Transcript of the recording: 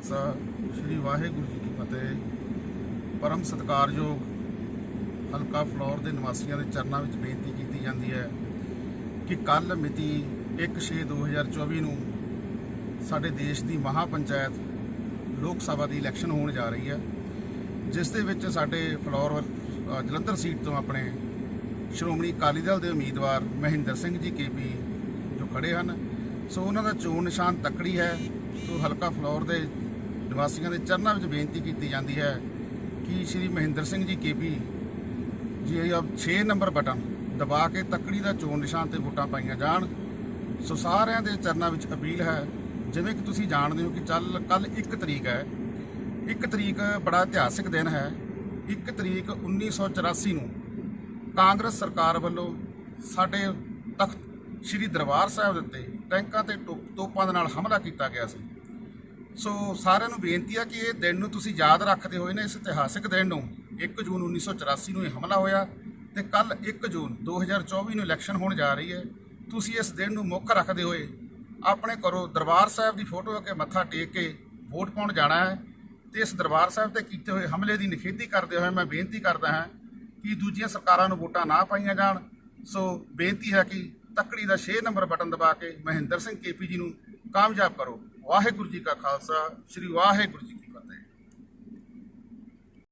ਖਾਲਸਾ, ਸ੍ਰੀ ਵਾਹਿਗੁਰੂ ਜੀ ਕੀ ਫਤਿਹ। ਪਰਮ ਸਤਿਕਾਰਯੋਗ ਹਲਕਾ ਫਲੋਰ ਦੇ ਨਿਵਾਸੀਆਂ ਦੇ ਚਰਨਾਂ ਵਿੱਚ ਬੇਨਤੀ ਕੀਤੀ ਜਾਂਦੀ ਹੈ ਕਿ ਕੱਲ ਮਿਤੀ 1/6/2024 ਨੂੰ ਸਾਡੇ ਦੇਸ਼ ਦੀ ਮਹਾ ਪੰਚਾਇਤ ਲੋਕ ਸਭਾ ਦੀ ਇਲੈਕਸ਼ਨ ਹੋਣ ਜਾ ਰਹੀ ਹੈ, ਜਿਸ ਦੇ ਵਿੱਚ ਸਾਡੇ ਫਲੋਰ ਜਲੰਧਰ ਸੀਟ ਤੋਂ ਆਪਣੇ ਸ਼੍ਰੋਮਣੀ ਅਕਾਲੀ ਦਲ ਦੇ ਉਮੀਦਵਾਰ ਮਹਿੰਦਰ ਸਿੰਘ ਜੀ ਕੇਪੀ ਜੋ ਖੜੇ ਹਨ। ਸੋ ਉਹਨਾਂ ਦਾ ਚੋਣ ਨਿਸ਼ਾਨ ਤੱਕੜੀ ਹੈ, ਸੋ ਹਲਕਾ ਫਲੋਰ ਦੇ ਨਿਵਾਸੀਆਂ ਦੇ ਚਰਨਾਂ ਵਿੱਚ ਬੇਨਤੀ ਕੀਤੀ ਜਾਂਦੀ ਹੈ ਕਿ ਸ਼੍ਰੀ ਮਹਿੰਦਰ ਸਿੰਘ ਜੀ ਕੇਪੀ ਜੀ, ਇਹ 6 ਨੰਬਰ ਬਟਨ ਦਬਾ ਕੇ ਤੱਕੜੀ ਦਾ ਚੋਣ ਨਿਸ਼ਾਨ ਤੇ ਵੋਟਾਂ ਪਾਈਆਂ ਜਾਣ। ਸੋ ਸਾਰਿਆਂ ਦੇ ਚਰਨਾਂ ਵਿੱਚ ਅਪੀਲ ਹੈ, ਜਿਵੇਂ ਕਿ ਤੁਸੀਂ ਜਾਣਦੇ ਹੋ ਕਿ ਚੱਲ ਕੱਲ 1 ਤਰੀਕ ਹੈ। 1 ਤਰੀਕ ਬੜਾ ਇਤਿਹਾਸਿਕ ਦਿਨ ਹੈ। 1 ਤਰੀਕ 1984 ਨੂੰ ਕਾਂਗਰਸ ਸਰਕਾਰ ਵੱਲੋਂ ਸਾਡੇ ਤਖਤ ਸ੍ਰੀ ਦਰਬਾਰ ਸਾਹਿਬ ਦੇ ਉੱਤੇ ਟੈਂਕਾਂ ਤੇ ਟੋ- ਤੋਪਾਂ ਦੇ ਨਾਲ ਹਮਲਾ ਕੀਤਾ ਗਿਆ ਸੀ। ਸੋ ਸਾਰਿਆਂ ਨੂੰ ਬੇਨਤੀ ਹੈ ਕਿ ਇਹ ਦਿਨ ਨੂੰ ਤੁਸੀਂ ਯਾਦ ਰੱਖਦੇ ਹੋਏ ਨੇ ਇਸ ਇਤਿਹਾਸਿਕ ਦਿਨ ਨੂੰ 1 ਜੂਨ 1984 ਨੂੰ ਇਹ ਹਮਲਾ ਹੋਇਆ ਤੇ ਕੱਲ 1 ਜੂਨ 2024 ਨੂੰ ਇਲੈਕਸ਼ਨ ਹੋਣ ਜਾ ਰਹੀ ਹੈ। ਤੁਸੀਂ ਇਸ ਦਿਨ ਨੂੰ ਮੁੱਖ ਰੱਖਦੇ ਹੋਏ ਆਪਣੇ ਘਰੋਂ ਦਰਬਾਰ ਸਾਹਿਬ ਦੀ ਫੋਟੋ ਅੱਗੇ ਮੱਥਾ ਟੇਕ ਕੇ ਵੋਟ ਪਾਉਣ ਜਾਣਾ ਹੈ ਤੇ ਇਸ ਦਰਬਾਰ ਸਾਹਿਬ ਤੇ ਕੀਤੇ ਹੋਏ ਹਮਲੇ ਦੀ ਨਿਖੇਧੀ ਕਰਦੇ ਹੋਏ ਮੈਂ ਬੇਨਤੀ ਕਰਦਾ ਹਾਂ ਕਿ ਦੂਜੀਆਂ ਸਰਕਾਰਾਂ ਨੂੰ ਵੋਟਾਂ ਨਾ ਪਾਈਆਂ ਜਾਣ। ਸੋ ਬੇਨਤੀ ਹੈ ਕਿ ਤੱਕੜੀ ਦਾ 6 ਨੰਬਰ ਬਟਨ ਦਬਾ ਕੇ ਮਹਿੰਦਰ ਸਿੰਘ ਕੇਪੀ ਜੀ ਨੂੰ ਕਾਮਯਾਬ ਕਰੋ। ਵਾਹਿਗੁਰੂ ਜੀ ਕਾ ਖਾਲਸਾ ਸ੍ਰੀ ਵਾਹਿਗੁਰੂ ਜੀ